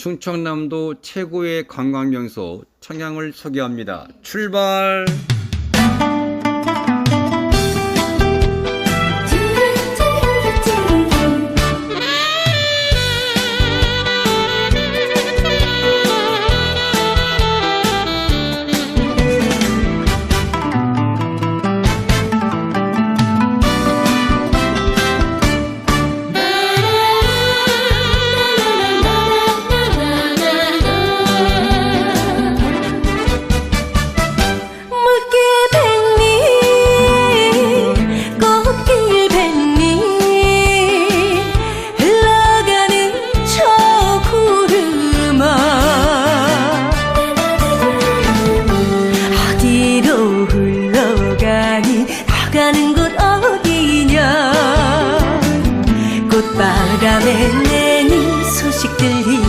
충청남도 최고의 관광명소 청양을 소개합니다. 출발! 나가는 곳 어디냐? 꽃바람에 내는 소식 들리